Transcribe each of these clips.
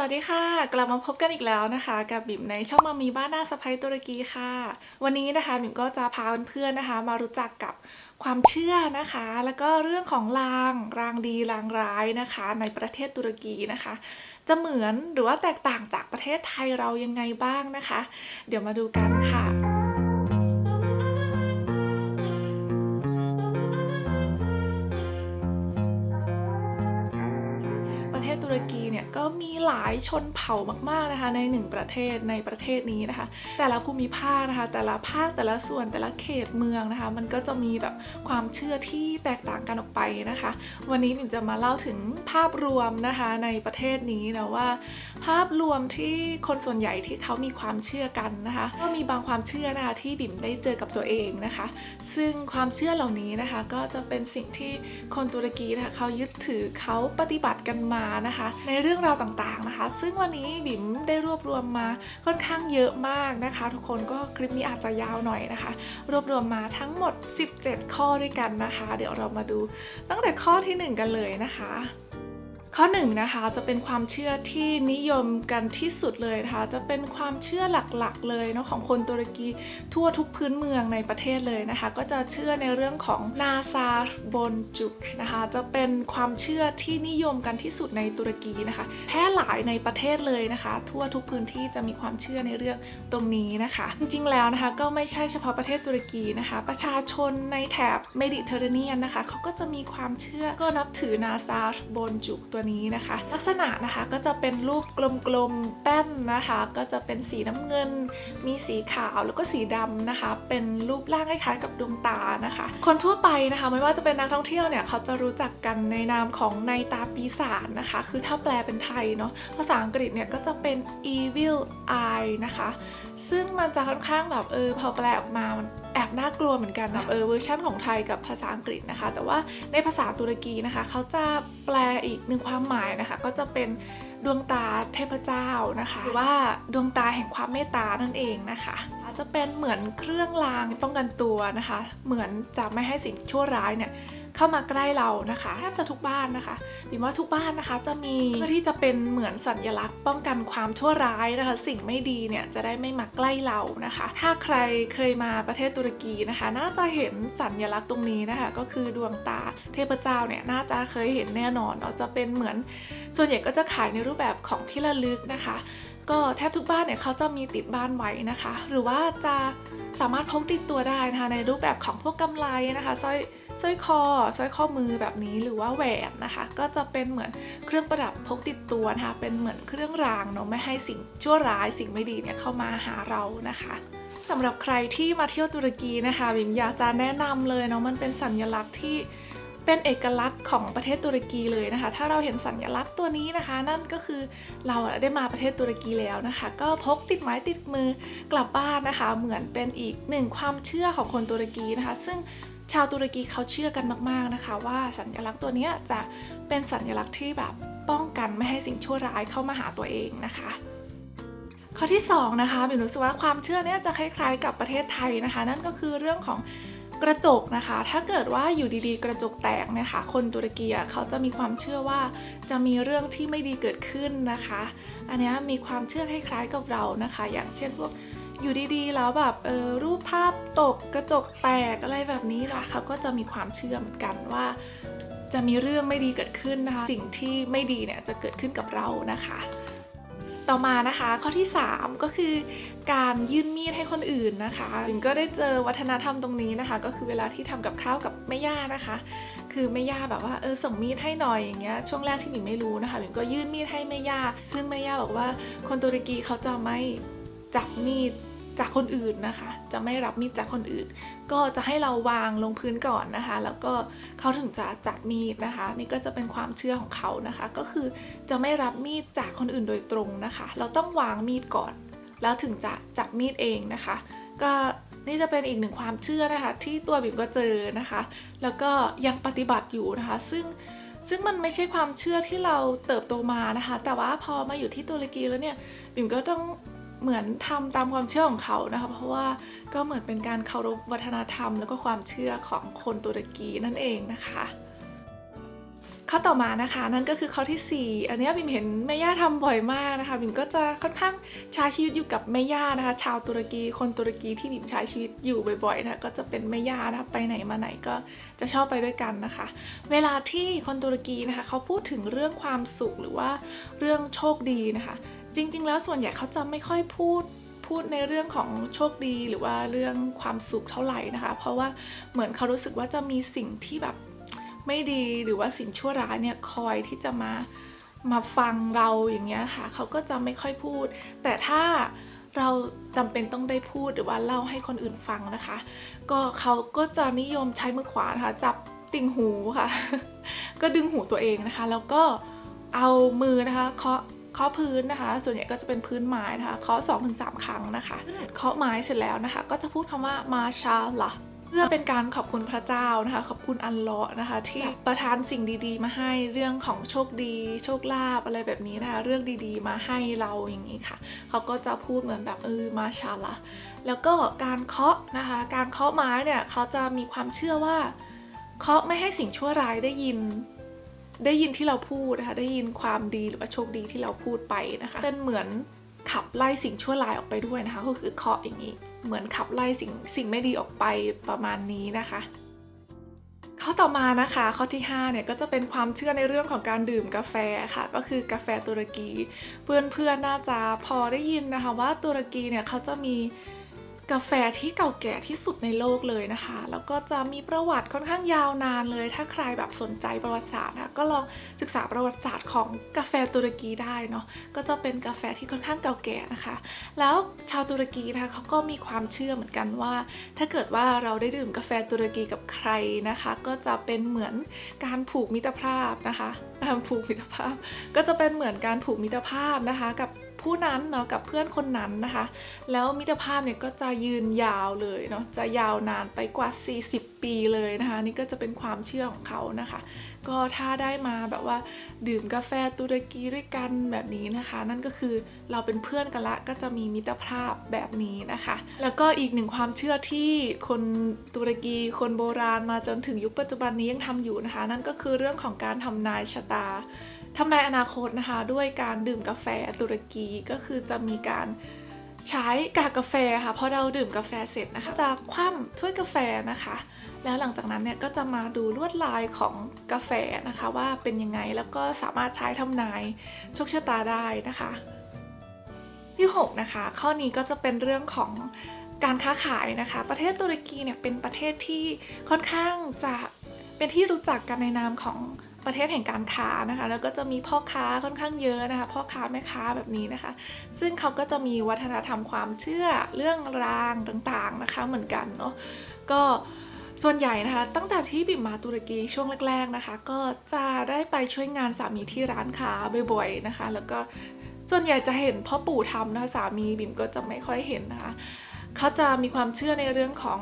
วัสดีค่ะ กลับมาพบกันอีกแล้วนะคะ กับบิมในช่องมามีบ้านหน้าสะพ้ยตุรกีค่ะ วันนี้นะคะบิมก็จะพาเพื่อนๆนะคะ มารู้จักกับความเชื่อนะคะ แล้วก็เรื่องของลางรางดีรางร้ายนะคะ ในประเทศตุรกีนะคะ จะเหมือนหรือว่าแตกต่างจากประเทศไทยเรายังไงบ้างนะคะ เดี๋ยวมาดูกันค่ะ มีหลายชนเผ่ามากๆนะคะ ในหนึ่งประเทศในประเทศนี้นะคะ แต่ละภูมิภาคนะคะ แต่ละภาคแต่ละส่วนแต่ละเขตเมืองนะคะ มันก็จะมีแบบความเชื่อที่แตกต่างกันออกไปนะคะ วันนี้บิ่มจะมาเล่าถึงภาพรวมนะคะในประเทศนี้นะว่า ภาพรวมที่คนส่วนใหญ่ที่เขามีความเชื่อกันนะคะ ก็มีบางความเชื่อนะคะที่บิ่มได้เจอกับตัวเองนะคะ ซึ่งความเชื่อเหล่านี้นะคะก็จะเป็นสิ่งที่คนตุรกีนะคะเขายึดถือเขาปฏิบัติกันมานะคะ ในเรื่องราวต่างๆนะคะ ซึ่งวันนี้บิ่มได้รวบรวมมาค่อนข้างเยอะมากนะคะ ทุกคนก็คลิปนี้อาจจะยาวหน่อยนะคะ รวบรวมมาทั้งหมด 17 ข้อด้วยกันนะคะ เดี๋ยวเรามาดูตั้งแต่ข้อทีหนึ่1 กันเลยนะคะ ข้อหนึ่งนะคะจะเป็นความเชื่อที่นิยมกันที่สุดเลยนะคะจะเป็นความเชื่อหลักๆเลยเนาะของคนตุรกีทั่วทุกพื้นเมืองในประเทศเลยนะคะ ก็จะเชื่อในเรื่องของนาซาบนจุกนะคะจะเป็นความเชื่อที่นิยมกันที่สุดในตุรกีนะคะแพร่หลายในประเทศเลยนะคะ ทั่วทุกพื้นที่จะมีความเชื่อในเรื่องตรงนี้นะคะ จริงๆแล้วนะคะก็ไม่ใช่เฉพาะประเทศตุรกีนะคะ ประชาชนในแถบเมดิเตอร์เรเนียนนะคะเขาก็จะมีความเชื่อก็นับถือนาซาบนจุกตัวนี้นะคะ ลักษณะนะคะก็จะเป็นรูปกลมๆแป้นนะคะ ก็จะเป็นสีน้ำเงิน มีสีขาวแล้วก็สีดำนะคะ เป็นรูปร่างคล้ายๆกับดวงตานะคะ คนทั่วไปนะคะ ไม่ว่าจะเป็นนักท่องเที่ยวเนี่ยเขาจะรู้จักกันในนามของในตาปีศาจนะคะ คือถ้าแปลเป็นไทยเนาะภาษาอังกฤษเนี่ยก็จะเป็น evil eye นะคะ ซึ่งมันจะค่อนข้างแบบเออพอแปลออกมามันแอบน่ากลัวเหมือนกันนะเออเวอร์ชันของไทยกับภาษาอังกฤษนะคะ แต่ว่าในภาษาตุรกีนะคะเขาจะแปลอีกหนึ่งความหมายนะคะ ก็จะเป็นดวงตาเทพเจ้านะคะหรือว่าดวงตาแห่งความเมตตานั่นเองนะคะอาจจะเป็นเหมือนเครื่องรางป้องกันตัวนะคะ เหมือนจะไม่ให้สิ่งชั่วร้ายเนี่ย เข้ามาใกล้เรานะคะแทบจะทุกบ้านนะคะบิมว่าทุกบ้านนะคะ จะมีเพื่อที่จะเป็นเหมือนสัญลักษณ์ ป้องกันความชั่วร้ายนะคะ สิ่งไม่ดีเนี่ยจะได้ไม่มาใกล้เรานะคะ ถ้าใครเคยมาประเทศตุรกีนะคะ น่าจะเห็นสัญลักษณ์ตรงนี้นะคะ ก็คือดวงตาเทพเจ้าเนี่ยน่าจะเคยเห็นแน่นอนเนาะจะเป็นเหมือน ส่วนใหญ่ก็จะขายในรูปแบบของที่ระลึกนะคะก็แทบทุกบ้านเนี่ยเขาจะมีติดบ้านไว้นะคะ หรือว่าจะสามารถพกติดตัวได้นะคะในรูปแบบของพวกกำไลนะคะสร้อย สร้อยคอสร้อยข้อมือแบบนี้หรือว่าแหวนนะคะ ก็จะเป็นเหมือนเครื่องประดับพกติดตัวนะคะ เป็นเหมือนเครื่องรางเนาะไม่ให้สิ่งชั่วร้ายสิ่งไม่ดีเนี่ยเข้ามาหาเรานะคะสำหรับใครที่มาเที่ยวตุรกีนะคะบิมอยากจะแนะนำเลยเนาะมันเป็นสัญลักษณ์ที่เป็นเอกลักษณ์ของประเทศตุรกีเลยนะคะ ถ้าเราเห็นสัญลักษณ์ตัวนี้นะคะ นั่นก็คือเราได้มาประเทศตุรกีแล้วนะคะ ก็พกติดไม้ติดมือกลับบ้านนะคะ เหมือนเป็นอีกหนึ่งความเชื่อของคนตุรกีนะคะ ซึ่ง ชาวตุรกีเขาเชื่อกันมาก ๆนะคะ ว่าสัญลักษณ์ตัวนี้จะเป็นสัญลักษณ์ที่แบบป้องกันไม่ให้สิ่งชั่วร้ายเข้ามาหาตัวเองนะคะ ข้อที่2นะคะบิวรู้สึกว่าความเชื่อเนี้ยจะคล้ายๆ กับประเทศไทยนะคะ นั่นก็คือเรื่องของกระจกนะคะ ถ้าเกิดว่าอยู่ดีๆ กระจกแตกเนี่ยค่ะ คนตุรกีเขาจะมีความเชื่อว่าจะมีเรื่องที่ไม่ดีเกิดขึ้นนะคะ อันนี้มีความเชื่อคล้ายๆกับเรานะคะ อย่างเช่นพวก อยู่ดีๆ แล้วแบบเออรูปภาพตกกระจกแตกอะไรแบบนี้ค่ะเขาก็จะมีความเชื่อเหมือนกันว่า จะมีเรื่องไม่ดีเกิดขึ้นนะคะ สิ่งที่ไม่ดีเนี่ยจะเกิดขึ้นกับเรานะคะ ต่อมานะคะข้อที่ 3 ก็คือการยื่นมีดให้คนอื่นนะคะบิมก็ได้เจอวัฒนธรรมตรงนี้นะคะ ก็คือเวลาที่ทำกับข้าวกับแม่ย่านะคะ คือแม่ย่าแบบว่าเออส่งมีดให้หน่อยอย่างเงี้ยช่วงแรกที่บิมไม่รู้นะคะบิมก็ยื่นมีดให้แม่ย่าซึ่งแม่ย่าบอกว่าคนตุรกีเขาจะไม่จับมีด จากคนอื่นนะคะ จะไม่รับมีดจากคนอื่น ก็จะให้เราวางลงพื้นก่อนนะคะ แล้วก็เขาถึงจะจับมีดนะคะ นี่ก็จะเป็นความเชื่อของเขานะคะ ก็คือจะไม่รับมีดจากคนอื่นโดยตรงนะคะ เราต้องวางมีดก่อน แล้วถึงจะจับมีดเองนะคะ ก็นี่จะเป็นอีกหนึ่งความเชื่อนะคะ ที่ตัวบิ่มก็เจอนะคะ แล้วก็ยังปฏิบัติอยู่นะคะ ซึ่งซึ่งมันไม่ใช่ความเชื่อที่เราเติบโตมานะคะ แต่ว่าพอมาอยู่ที่ตุรกีแล้วเนี่ยบิ่มก็ต้อง เหมือนทำตามความเชื่อของเขานะคะเพราะว่าก็เหมือนเป็นการเคารพวัฒนธรรม แล้วก็ความเชื่อของคนตุรกีนั่นเองนะคะข้อต่อมานะคะนั่นก็คือข้อทีสี่4 อันนี้บิมเห็นแม่ย่าทำบ่อยมากนะคะบิมก็จะค่อนข้างใช้ชีวิตอยู่กับแม่ย่านะคะ ชาวตุรกีคนตุรกีที่บิมใช้ชีวิตอยู่บ่อยๆนะะก็จะเป็นแม่ย่านะคะไปไหนมาไหนก็จะชอบไปด้วยกันนะคะ เวลาที่คนตุรกีนะคะเขาพูดถึงเรื่องความสุขหรือว่าเรื่องโชคดีนะคะ จริง ๆ แล้วส่วนใหญ่เขาจะไม่ค่อยพูดพูดในเรื่องของโชคดีหรือว่าเรื่องความสุขเท่าไหร่นะคะ เพราะว่าเหมือนเขารู้สึกว่าจะมีสิ่งที่แบบไม่ดีหรือว่าสิ่งชั่วร้ายเนี่ยคอยที่จะมามาฟังเราอย่างเงี้ยค่ะเขาก็จะไม่ค่อยพูด แต่ถ้าเราจำเป็นต้องได้พูดหรือว่าเล่าให้คนอื่นฟังนะคะ ก็เขาก็จะนิยมใช้มือขวานะคะจับติ่งหูค่ะ ก็ดึงหูตัวเองนะคะ แล้วก็เอามือนะคะเคาะ เคาะพื้นนะคะ ส่วนใหญ่ก็จะเป็นพื้นไม้นะคะเคาะ2-3ถึงครั้งนะคะเคาะไม้เสร็จแล้วนะคะ ก็จะพูดคำว่ามาชาละเพื่อเป็นการขอบคุณพระเจ้านะคะ ขอบคุณอัลเลาะห์นะคะ ที่ประทานสิ่งดีๆ มาให้เรื่องของโชคดี โชคลาภอะไรแบบนี้นะคะ เรื่องดีๆ มาให้เราอย่างนี้ค่ะ เขาก็จะพูดเหมือนแบบเออมาชาละแล้วก็การเคาะนะคะ การเคาะไม้เนี่ยเขาจะมีความเชื่อว่าเคาะไม่ให้สิ่งชั่วร้ายได้ยิน ได้ยินที่เราพูดนะคะ ได้ยินความดีหรือว่าโชคดีที่เราพูดไปนะคะ เป็นเหมือนขับไล่สิ่งชั่วร้ายออกไปด้วยนะคะ ก็คือเคาะอย่างนี้ เหมือนขับไล่สิ่งสิ่งไม่ดีออกไปประมาณนี้นะคะข้อต่อมานะคะข้อที่5เนี่ยก็จะเป็นความเชื่อในเรื่องของการดื่มกาแฟค่ะ ก็คือกาแฟตุรกี เพื่อนๆน่าจะพอได้ยินนะคะว่าตุรกีเนี่ยเขาจะมี กาแฟที่เก่าแก่ที่สุดในโลกเลยนะคะ แล้วก็จะมีประวัติค่อนข้างยาวนานเลย ถ้าใครแบบสนใจประวัติศาสตร์นะก็ลองศึกษาประวัติศาสตร์ของกาแฟตุรกีได้เนาะก็จะเป็นกาแฟที่ค่อนข้างเก่าแก่นะคะ แล้วชาวตุรกีนะคะเขาก็มีความเชื่อเหมือนกันว่า ถ้าเกิดว่าเราได้ดื่มกาแฟตุรกีกับใครนะคะ ก็จะเป็นเหมือนการผูกมิตรภาพนะคะการผูกมิตรภาพ ก็จะเป็นเหมือนการผูกมิตรภาพนะคะ กับ ผู้นั้นเนาะกับเพื่อนคนนั้นนะคะ แล้วมิตรภาพเนี่ยก็จะยืนยาวเลยเนาะจะยาวนานไปกว่า 40 ปีเลยนะคะ นี่ก็จะเป็นความเชื่อของเขานะคะ ก็ถ้าได้มาแบบว่าดื่มกาแฟตุรกีด้วยกันแบบนี้นะคะ นั่นก็คือเราเป็นเพื่อนกันละก็จะมีมิตรภาพแบบนี้นะคะ แล้วก็อีกหนึ่งความเชื่อที่คนตุรกีคนโบราณมาจนถึงยุคปัจจุบันนี้ยังทำอยู่นะคะ นั่นก็คือเรื่องของการทำนายชะตา ทำนายอนาคตนะคะ ด้วยการดื่มกาแฟตุรกีก็คือจะมีการใช้กากกาแฟค่ะพอเราดื่มกาแฟเสร็จนะคะ จะคว่ำถ้วยกาแฟนะคะ แล้วหลังจากนั้นเนี่ยก็จะมาดูลวดลายของกาแฟนะคะ ว่าเป็นยังไงแล้วก็สามารถใช้ทำนายโชคชะตาได้นะคะ ที่6นะคะข้อนี้ก็จะเป็นเรื่องของการค้าขายนะคะ ประเทศตุรกีเนี่ยเป็นประเทศที่ค่อนข้างจะเป็นที่รู้จักกันในนามของ ประเทศแห่งการค้านะคะ แล้วก็จะมีพ่อค้าค่อนข้างเยอะนะคะ พ่อค้าแม่ค้าแบบนี้นะคะ ซึ่งเขาก็จะมีวัฒนธรรมความเชื่อเรื่องรางต่างๆนะคะเหมือนกันเนาะก็ส่วนใหญ่นะคะ ตั้งแต่ที่บิ่มมาตุรกีช่วงแรก ๆนะคะ ก็จะได้ไปช่วยงานสามีที่ร้านค้าบ่อยๆนะคะ แล้วก็ส่วนใหญ่จะเห็นพ่อปู่ทำนะคะสามีบิ่มก็จะไม่ค่อยเห็นนะคะเขาจะมีความเชื่อในเรื่องของ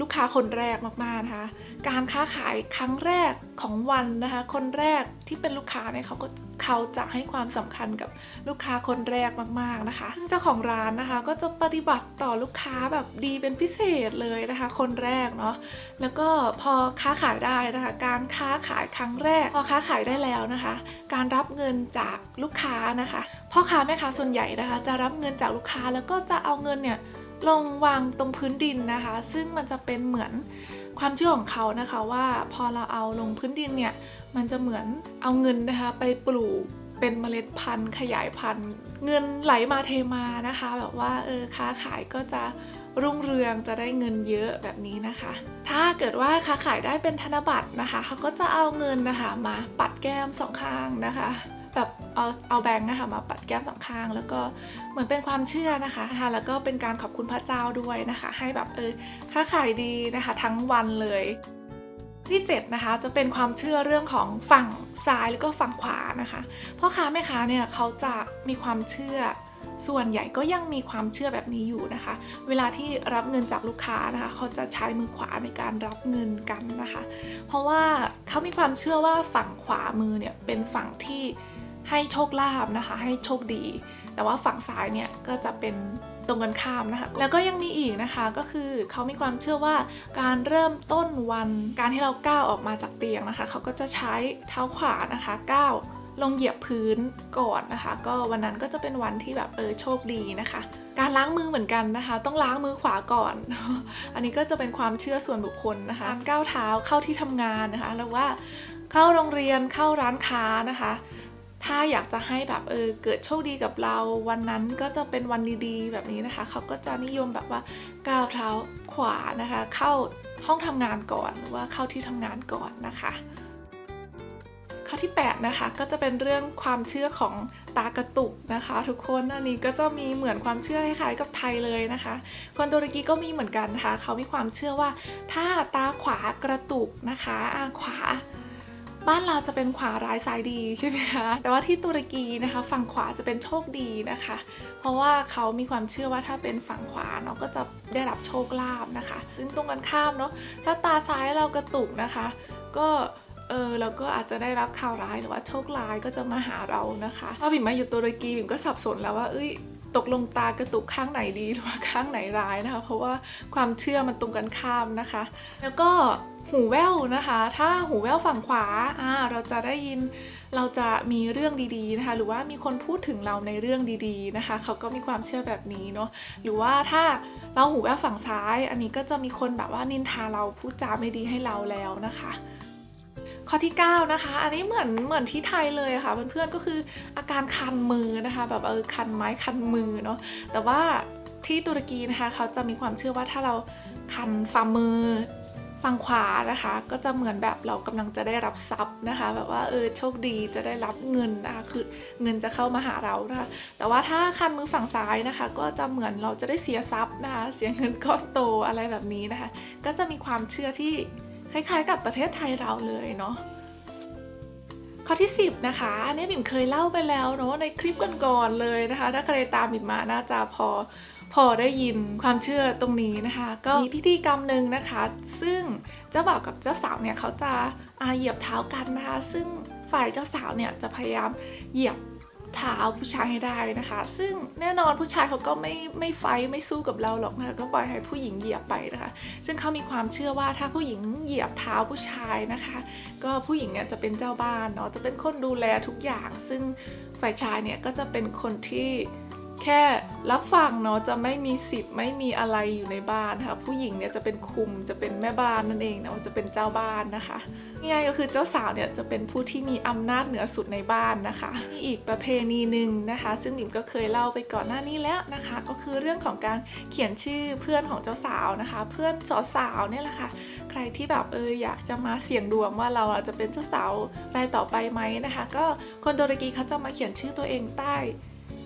ลูกค้าคนแรกมากๆนะคะ การค้าขายครั้งแรกของวันนะคะ คนแรกที่เป็นลูกค้าเนี่ยเขาก็เขาจะให้ความสำคัญกับลูกค้าคนแรกมากๆนะคะซึ่งเจ้าของร้านนะคะ ก็จะปฏิบัติต่อลูกค้าแบบดีเป็นพิเศษเลยนะคะ คนแรกเนาะ แล้วก็พอค้าขายได้นะคะ การค้าขายครั้งแรก พอค้าขายได้แล้วนะคะ การรับเงินจากลูกค้านะคะ พ่อค้าแม่ค้าส่วนใหญ่นะคะ จะรับเงินจากลูกค้าแล้วก็จะเอาเงินเนี่ย ลงวางตรงพื้นดินนะคะ ซึ่งมันจะเป็นเหมือนความเชื่อของเขานะคะว่าพอเราเอาลงพื้นดินเนี่ยมันจะเหมือนเอาเงินนะคะไปปลูกเป็นเมล็ดพันธุ์ ขยายพันธุ์ เงินไหลมาเทมานะคะ แบบว่าเออค้าขายก็จะรุ่งเรืองจะได้เงินเยอะแบบนี้นะคะ ถ้าเกิดว่าค้าขายได้เป็นธนบัตรนะคะเขาก็จะเอาเงินนะคะมาปัดแก้มสองข้างนะคะ แบบเอาเอาแบงค์นะคะมาปัดแก้มสองข้าง แล้วก็เหมือนเป็นความเชื่อนะคะค่ะแล้วก็เป็นการขอบคุณพระเจ้าด้วยนะคะ ให้แบบเออค้าขายดีนะคะ ทั้งวันเลยที่7นะคะจะเป็นความเชื่อเรื่องของฝั่งซ้ายแล้วก็ฝั่งขวานะคะพ่อค้าแม่ค้าเนี่ยเขาจะมีความเชื่อส่วนใหญ่ก็ยังมีความเชื่อแบบนี้อยู่นะคะ เวลาที่รับเงินจากลูกค้านะคะ เขาจะใช้มือขวาในการรับเงินกันนะคะ เพราะว่าเขามีความเชื่อว่าฝั่งขวามือเนี่ยเป็นฝั่งที่ ให้โชคลาภนะคะ ให้โชคดี แต่ว่าฝั่งซ้ายเนี่ยก็จะเป็นตรงกันข้ามนะคะ แล้วก็ยังมีอีกนะคะก็คือเขามีความเชื่อว่าการเริ่มต้นวันการที่เราก้าวออกมาจากเตียงนะคะ เขาก็จะใช้เท้าขวานะคะก้าวลงเหยียบพื้นก่อนนะคะ ก็วันนั้นก็จะเป็นวันที่แบบเออโชคดีนะคะ การล้างมือเหมือนกันนะคะ ต้องล้างมือขวาก่อน อันนี้ก็จะเป็นความเชื่อส่วนบุคคลนะคะการก้าวเท้าเข้าที่ทำงานนะคะหรือว่าเข้าโรงเรียนเข้าร้านค้านะคะ ถ้าอยากจะให้แบบเออเกิดโชคดีกับเราวันนั้นก็จะเป็นวันดีๆ แบบนี้นะคะเขาก็จะนิยมแบบว่าก้าวเท้าขวานะคะ เข้าห้องทำงานก่อนหรือว่าเข้าที่ทำงานก่อนนะคะข้อที่8นะคะก็จะเป็นเรื่องความเชื่อของตากระตุกนะคะ ทุกคนอันนี้ก็จะมีเหมือนความเชื่อคล้ายๆกับไทยเลยนะคะ คนตุรกีก็มีเหมือนกันนะคะเขามีความเชื่อว่าถ้าตาขวากระตุกนะคะขวา บ้านเราจะเป็นขวาร้ายซ้ายดีใช่ไหมคะแต่ว่าที่ตุรกีนะคะ ฝั่งขวาจะเป็นโชคดีนะคะ เพราะว่าเขามีความเชื่อว่าถ้าเป็นฝั่งขวาเนาะก็จะได้รับโชคลาภนะคะ ซึ่งตรงกันข้ามเนาะถ้าตาซ้ายเรากระตุกนะคะ ก็เออเราก็อาจจะได้รับข่าวร้ายหรือว่าโชคร้ายก็จะมาหาเรานะคะพอบิ่มมาอยู่ตุรกีบิ่มก็สับสนแล้วว่าเอ้ย ตกลงตากระตุกข้างไหนดีหรือว่าข้างไหนร้ายนะคะ เพราะว่าความเชื่อมันตรงกันข้ามนะคะ แล้วก็หูแว่วนะคะ ถ้าหูแว่วฝั่งขวาอ่าเราจะได้ยินเราจะมีเรื่องดีๆนะคะ หรือว่ามีคนพูดถึงเราในเรื่องดีๆนะคะ เขาก็มีความเชื่อแบบนี้เนาะหรือว่าถ้าเราหูแว่วฝั่งซ้าย อันนี้ก็จะมีคนแบบว่านินทาเราพูดจาไม่ดีให้เราแล้วนะคะ ข้อที่ 9 นะคะ อันนี้เหมือนเหมือนที่ไทยเลยอะค่ะเพื่อนๆก็คืออาการคันมือนะคะ แบบเออคันไม้คันมือเนาะแต่ว่าที่ตุรกีนะคะเขาจะมีความเชื่อว่าถ้าเราคันฝ่ามือฝั่งขวานะคะ ก็จะเหมือนแบบเรากำลังจะได้รับทรัพย์นะคะ แบบว่าเออโชคดีจะได้รับเงินนะคะคือเงินจะเข้ามาหาเรานะคะแต่ว่าถ้าคันมือฝั่งซ้ายนะคะ ก็จะเหมือนเราจะได้เสียทรัพย์นะคะเสียเงินก้อนโตอะไรแบบนี้นะคะ ก็จะมีความเชื่อที่ คล้ายๆ กับประเทศไทยเราเลยเนาะข้อที่ 10 นะคะอันนี้บิ่มเคยเล่าไปแล้วเนาะในคลิปก่อนๆเลยนะคะ ถ้าใครตามบิ่มมาน่าจะพอพอได้ยินความเชื่อตรงนี้นะคะ ก็มีพิธีกรรมหนึ่งนะคะ ซึ่งเจ้าบ่าวกับเจ้าสาวเนี่ยเขาจะอาเหยียบเท้ากันนะคะ ซึ่งฝ่ายเจ้าสาวเนี่ยจะพยายามเหยียบ เท้าผู้ชายให้ได้นะคะ ซึ่งแน่นอนผู้ชายเขาก็ไม่ไม่ไฟไม่สู้กับเราหรอกนะคะก็ปล่อยให้ผู้หญิงเหยียบไปนะคะ ซึ่งเขามีความเชื่อว่าถ้าผู้หญิงเหยียบเท้าผู้ชายนะคะ ก็ผู้หญิงเนี่ยจะเป็นเจ้าบ้านเนาะจะเป็นคนดูแลทุกอย่าง ซึ่งฝ่ายชายเนี่ยก็จะเป็นคนที่ แค่รับฟังเนาะจะไม่มีสิทธิ์ไม่มีอะไรอยู่ในบ้านค่ะผู้หญิงเนี่ยจะเป็นคุมจะเป็นแม่บ้านนั่นเองนะจะเป็นเจ้าบ้านนะคะง่ายก็คือเจ้าสาวเนี่ยจะเป็นผู้ที่มีอำนาจเหนือสุดในบ้านนะคะมีอีกประเพณีหนึ่งนะคะ ซึ่งบิมก็เคยเล่าไปก่อนหน้านี้แล้วนะคะ ก็คือเรื่องของการเขียนชื่อเพื่อนของเจ้าสาวนะคะ เพื่อนสาวๆเนี่ยแหละค่ะ ใครที่แบบเอออยากจะมาเสี่ยงดวงว่าเราจะเป็นเจ้าสาวรายต่อไปไหมนะคะ ก็คนตุรกีเขาจะมาเขียนชื่อตัวเองใต้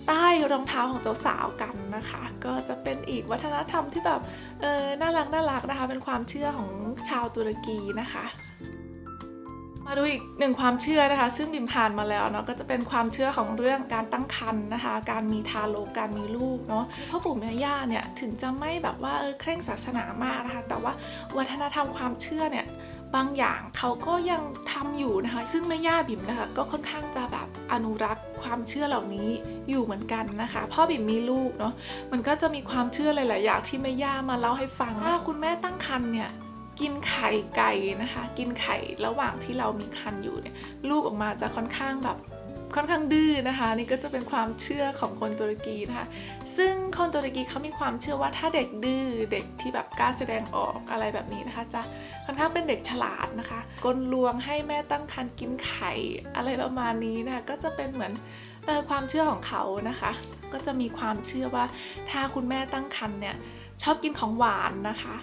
ใต้รองเท้าของเจ้าสาวกันนะคะ ก็จะเป็นอีกวัฒนธรรมที่แบบเออน่ารักน่ารักนะคะ เป็นความเชื่อของชาวตุรกีนะคะมาดูอีกหนึ่งความเชื่อนะคะ ซึ่งบิมผ่านมาแล้วเนาะก็จะเป็นความเชื่อของเรื่องการตั้งครรภ์นะคะ การมีทารกการมีลูกเนาะพ่อปู่แม่ย่าเนี่ยถึงจะไม่แบบว่าเออเคร่งศาสนามากนะคะ แต่ว่าวัฒนธรรมความเชื่อเนี่ย บางอย่างเขาก็ยังทำอยู่นะคะ ซึ่งแม่ย่าบิ่มนะคะ ก็ค่อนข้างจะแบบอนุรักษ์ความเชื่อเหล่านี้อยู่เหมือนกันนะคะ พ่อบิ่มมีลูกเนาะมันก็จะมีความเชื่อหลายๆอย่างที่แม่ย่ามาเล่าให้ฟังว่าคุณแม่ตั้งครรภ์เนี่ยกินไข่ไก่นะคะ กินไข่ระหว่างที่เรามีครรภ์อยู่เนี่ยลูกออกมาจะค่อนข้างแบบ ค่อนข้างดื้อนะคะนี่ก็จะเป็นความเชื่อของคนตุรกีนะคะซึ่งคนตุรกีเขามีความเชื่อว่าถ้าเด็กดื้อเด็กที่แบบกล้าแสดงออกอะไรแบบนี้นะคะ จะค่อนข้างเป็นเด็กฉลาดนะคะกลลวงให้แม่ตั้งครรภ์กินไข่อะไรประมาณนี้นะคะก็จะเป็นเหมือนเออความเชื่อของเขานะคะ ก็จะมีความเชื่อว่าถ้าคุณแม่ตั้งครรภ์เนี่ยชอบกินของหวานนะคะ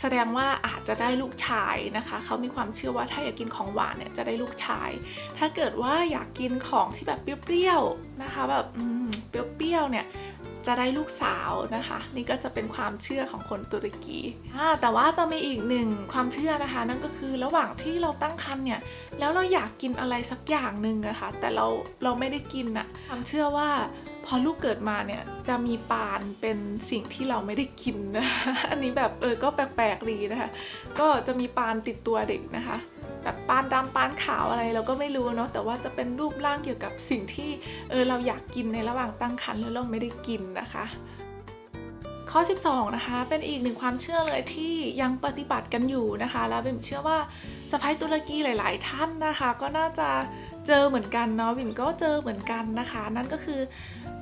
แสดงว่าอาจจะได้ลูกชายนะคะ เขามีความเชื่อว่าถ้าอยากกินของหวานเนี่ยจะได้ลูกชาย ถ้าเกิดว่าอยากกินของที่แบบเปรี้ยวๆนะคะ แบบเปรี้ยวๆเนี่ยจะได้ลูกสาวนะคะ นี่ก็จะเป็นความเชื่อของคนตุรกีแต่ว่าจะมีอีกหนึ่งความเชื่อนะคะ นั่นก็คือระหว่างที่เราตั้งครรภ์เนี่ยแล้วเราอยากกินอะไรสักอย่างหนึ่งอะคะ่ะแต่เราเราไม่ได้กินอะความเชื่อว่า พอลูกเกิดมาเนี่ยจะมีปานเป็นสิ่งที่เราไม่ได้กินนะอันนี้แบบเออก็แปลกๆดีนะคะ ก็จะมีปานติดตัวเด็กนะคะแบบปานดำปานขาวอะไรเราก็ไม่รู้เนาะแต่ว่าจะเป็นรูปร่างเกี่ยวกับสิ่งที่เออเราอยากกินในระหว่างตั้งครรภ์แล้วเราไม่ได้กินนะคะ ข้อ 12 นะคะ เป็นอีกหนึ่งความเชื่อเลยที่ยังปฏิบัติกันอยู่นะคะ แล้วบิมเชื่อว่าสะพ้ายตุรกีหลาย ๆ ท่านนะคะ ก็น่าจะ เจอเหมือนกันเนาะบิ่มก็เจอเหมือนกันนะคะ นั่นก็คือ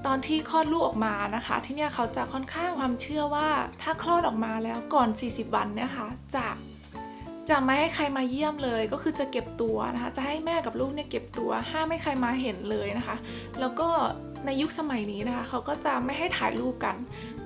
ตอนที่คลอดลูกออกมานะคะ ที่เนี่ยเขาจะค่อนข้างความเชื่อว่าถ้าคลอดออกมาแล้วก่อน 40 วันเนี่ยค่ะจะจะไม่ให้ใครมาเยี่ยมเลยก็คือจะเก็บตัวนะคะ จะให้แม่กับลูกเนี่ยเก็บตัวห้ามไม่ใครมาเห็นเลยนะคะ แล้วก็ในยุคสมัยนี้นะคะ เขาก็จะไม่ให้ถ่ายรูปกัน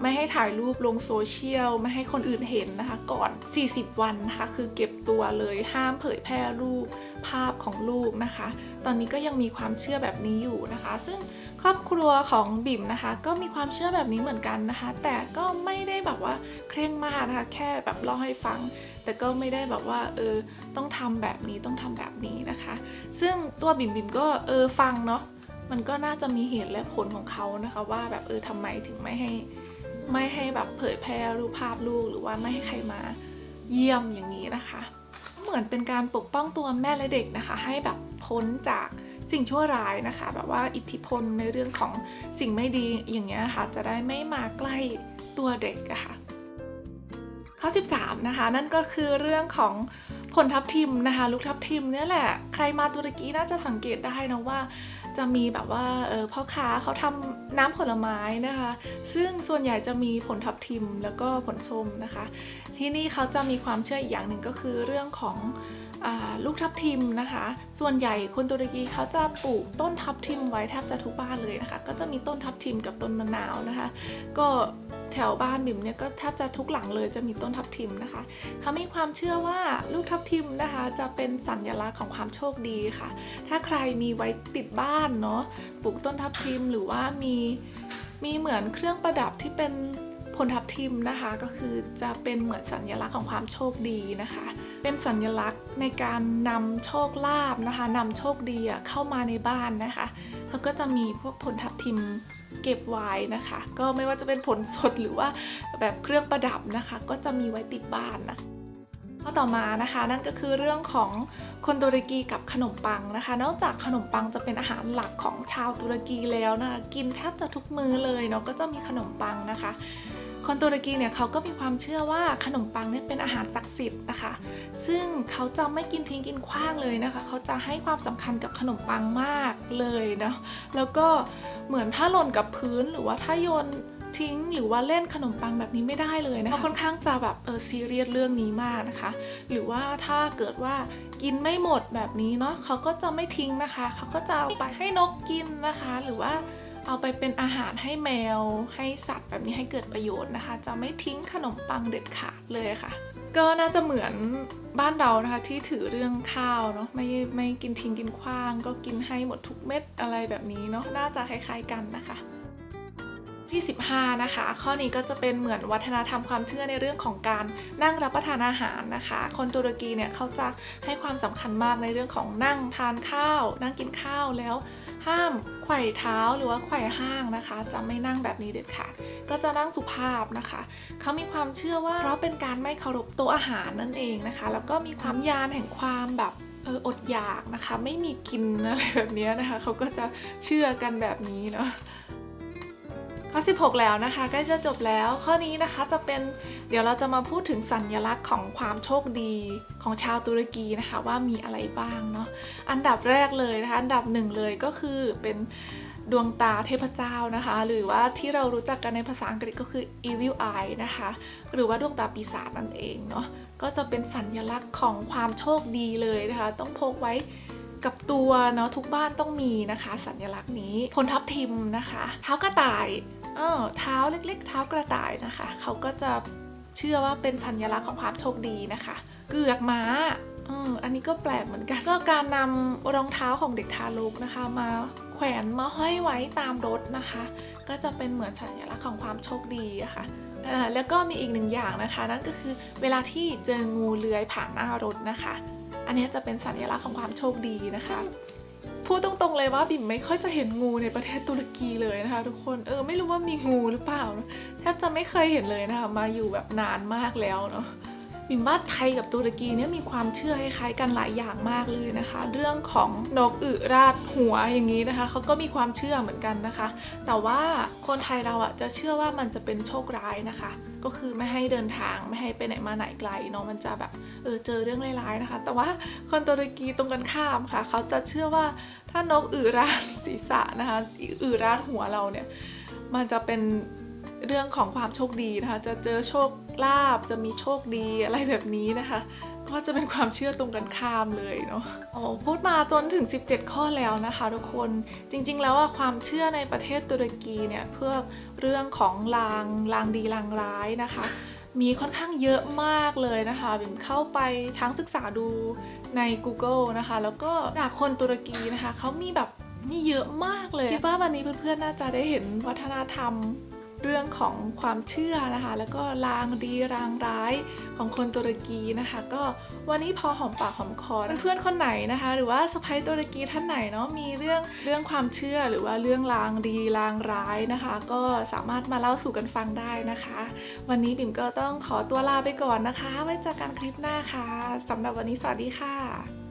ไม่ให้ถ่ายรูปลงโซเชียล ไม่ให้คนอื่นเห็นนะคะ ก่อน 40 วันนะคะ คือเก็บตัวเลยห้ามเผยแพร่รูปภาพของลูกนะคะ ตอนนี้ก็ยังมีความเชื่อแบบนี้อยู่นะคะ ซึ่งครอบครัวของบิ่มนะคะ ก็มีความเชื่อแบบนี้เหมือนกันนะคะ แต่ก็ไม่ได้แบบว่าเคร่งมากนะคะแค่แบบเล่าให้ฟัง แต่ก็ไม่ได้แบบว่าเออต้องทำแบบนี้ต้องทำแบบนี้นะคะ ซึ่งตัวบิ่มบิ่มก็เออฟังเนาะมันก็น่าจะมีเหตุและผลของเขานะคะ ว่าแบบเออทำไมถึงไม่ให้ ไม่ให้แบบเผยแพร่รูปภาพลูกหรือว่าไม่ให้ใครมาเยี่ยมอย่างนี้นะคะ เหมือนเป็นการปกป้องตัวแม่และเด็กนะคะ ให้แบบพ้นจากสิ่งชั่วร้ายนะคะ แบบว่าอิทธิพลในเรื่องของสิ่งไม่ดีอย่างเงี้ยค่ะ จะได้ไม่มาใกล้ตัวเด็กะค่ะข้อ 13 นะคะ นั่นก็คือเรื่องของผลทับทิมนะคะ ลูกทับทิมเนี่ยแหละ ใครมาตุรกีน่าจะสังเกตได้นะว่า จะมีแบบว่าเออพ่อค้าเขาทำน้ำผลไม้นะคะ ซึ่งส่วนใหญ่จะมีผลทับทิมแล้วก็ผลส้มนะคะ ที่นี่เขาจะมีความเชื่ออีกอย่างหนึ่งก็คือเรื่องของลูกทับทิมนะคะ ส่วนใหญ่คนตุรกีเขาจะปลูกต้นทับทิมไว้แทบจะทุกบ้านเลยนะคะ ก็จะมีต้นทับทิมกับต้นมะนาวนะคะ ก็ แถวบ้านบิ่มเนี่ยก็แทบจะทุกหลังเลยจะมีต้นทับทิมนะคะเขามีความเชื่อว่าลูกทับทิมนะคะ จะเป็นสัญลักษณ์ของความโชคดีค่ะ ถ้าใครมีไว้ติดบ้านเนาะปลูกต้นทับทิมหรือว่ามีมีเหมือนเครื่องประดับที่เป็นผลทับทิมนะคะ ก็คือจะเป็นเหมือนสัญลักษณ์ของความโชคดีนะคะ เป็นสัญลักษณ์ในการนำโชคลาภนะคะนำโชคดีเข้ามาในบ้านนะคะแล้วก็จะมีพวกผลทับทิม เก็บไว้นะคะ ก็ไม่ว่าจะเป็นผลสดหรือว่าแบบเครื่องประดับนะคะ ก็จะมีไว้ติดบ้านนะข้อต่อมานะคะนั่นก็คือเรื่องของคนตุรกีกับขนมปังนะคะ นอกจากขนมปังจะเป็นอาหารหลักของชาวตุรกีแล้วนะคะกินแทบจะทุกมื้อเลยเนาะก็จะมีขนมปังนะคะ คนตุรกีเนี่ยเขาก็มีความเชื่อว่าขนมปังเนี่ยเป็นอาหารศักดิ์สิทธิ์นะคะ ซึ่งเขาจะไม่กินทิ้งกินขว้างเลยนะคะ เขาจะให้ความสำคัญกับขนมปังมากเลยเนาะ แล้วก็เหมือนถ้าหล่นกับพื้นหรือว่าถ้าโยนทิ้งหรือว่าเล่นขนมปังแบบนี้ไม่ได้เลยนะคะเขาค่อนข้างจะแบบเออซีเรียสเรื่องนี้มากนะคะ หรือว่าถ้าเกิดว่ากินไม่หมดแบบนี้เนาะเขาก็จะไม่ทิ้งนะคะ เขาก็จะเอาไปให้นกกินนะคะ หรือว่า เอาไปเป็นอาหารให้แมว ให้สัตว์แบบนี้ให้เกิดประโยชน์นะคะ จะไม่ทิ้งขนมปังเด็ดขาดเลยค่ะ ก็น่าจะเหมือนบ้านเรานะคะที่ถือเรื่องข้าวเนาะไม่ไม่กินทิ้งกินขว้าง ก็กินให้หมดทุกเม็ดอะไรแบบนี้เนาะน่าจะคล้ายๆกันนะคะที่15 นะคะ ข้อนี้ก็จะเป็นเหมือนวัฒนธรรมความเชื่อในเรื่องของการนั่งรับประทานอาหารนะคะ คนตุรกีเนี่ยเขาจะให้ความสำคัญมากในเรื่องของนั่งทานข้าว นั่งกินข้าวแล้ว ห้ามไขว่เท้าหรือว่าไขว่ห้างนะคะ จะไม่นั่งแบบนี้เด็ดขาด ก็จะนั่งสุภาพนะคะ เขามีความเชื่อว่าเพราะเป็นการไม่เคารพโต๊ะอาหารนั่นเองนะคะ แล้วก็มีความยานแห่งความแบบเอออดอยากนะคะ ไม่มีกินอะไรแบบนี้นะคะ เขาก็จะเชื่อกันแบบนี้เนาะ ข้อ 16 แล้วนะคะใกล้จะจบแล้ว ข้อนี้นะคะจะเป็นเดี๋ยวเราจะมาพูดถึงสัญลักษณ์ของความโชคดีของชาวตุรกีนะคะว่ามีอะไรบ้างเนาะอันดับแรกเลยนะคะอันดับหนึ่งเลยก็คือเป็นดวงตาเทพเจ้านะคะ หรือว่าที่เรารู้จักกันในภาษาอังกฤษก็คือ evil eye นะคะ หรือว่าดวงตาปีศาจนั่นเองเนาะก็จะเป็นสัญลักษณ์ของความโชคดีเลยนะคะ ต้องพกไว้ กับตัวเนาะทุกบ้านต้องมีนะคะ สัญลักษณ์นี้พลทับทิมนะคะเท้ากระต่ายเออเท้าเล็ก ๆ เท้ากระต่ายนะคะ เขาก็จะเชื่อว่าเป็นสัญลักษณ์ของความโชคดีนะคะ เกือกม้าเอออันนี้ก็แปลกเหมือนกัน ก็การนำรองเท้าของเด็กทารกนะคะ มาแขวนมาห้อยไว้ตามรถนะคะ ก็จะเป็นเหมือนสัญลักษณ์ของความโชคดีอะค่ะเอ่อแล้วก็มีอีกหนึ่งอย่างนะคะ นั่นก็คือเวลาที่เจองูเลื้อยผ่านหน้ารถนะคะ อันนี้จะเป็นสัญลักษณ์ของความโชคดีนะคะ พูดตรงๆเลยว่าบิ่มไม่ค่อยจะเห็นงูในประเทศตุรกีเลยนะคะ ทุกคนเออไม่รู้ว่ามีงูหรือเปล่าแทบจะไม่เคยเห็นเลยนะคะ มาอยู่แบบนานมากแล้วเนาะบิมว่าไทยกับตุรกีเนี่ยมีความเชื่อคล้ายๆกันหลายอย่างมากเลยนะคะ เรื่องของนกอึราดหัวอย่างนี้นะคะเขาก็มีความเชื่อเหมือนกันนะคะ แต่ว่าคนไทยเราอะจะเชื่อว่ามันจะเป็นโชคร้ายนะคะ ก็คือไม่ให้เดินทางไม่ให้ไปไหนมาไหนไกลเนาะมันจะแบบเออเจอเรื่องร้ายๆนะคะ แต่ว่าคนตุรกีตรงกันข้ามค่ะ เขาจะเชื่อว่าถ้านกอึราดศีรษะนะคะอึราดหัวเราเนี่ยมันจะเป็นเรื่องของความโชคดีนะคะ จะเจอโชคลาภจะมีโชคดีอะไรแบบนี้นะคะ ก็จะเป็นความเชื่อตรงกันข้ามเลยเนาะโอ้พูดมาจนถึง 17 ข้อแล้วนะคะ ทุกคนจริงๆ แล้วความเชื่อในประเทศตุรกีเนี่ยเพื่อ เรื่องของลางลางดีลางร้ายนะคะ มีค่อนข้างเยอะมากเลยนะคะบิมเข้าไปทั้งศึกษาดูใน Google นะคะ แล้วก็จากคนตุรกีนะคะเขามีแบบนี่เยอะมากเลยคิดว่าวันนี้เพื่อนๆน่าจะได้เห็นวัฒนธรรมเรื่องของความเชื่อนะคะ แล้วก็ลางดีลางร้ายของคนตุรกีนะคะ ก็ วันนี้พอหอมปากหอมคอเพื่อนๆคนไหนนะคะ หรือว่าสไปซ์ตุรกีท่านไหนเนาะมีเรื่องเรื่องความเชื่อหรือว่าเรื่องลางดีลางร้ายนะคะ ก็สามารถมาเล่าสู่กันฟังได้นะคะ วันนี้บิ่มก็ต้องขอตัวลาไปก่อนนะคะ ไว้เจอกันคลิปหน้าค่ะสำหรับวันนี้สวัสดีค่ะ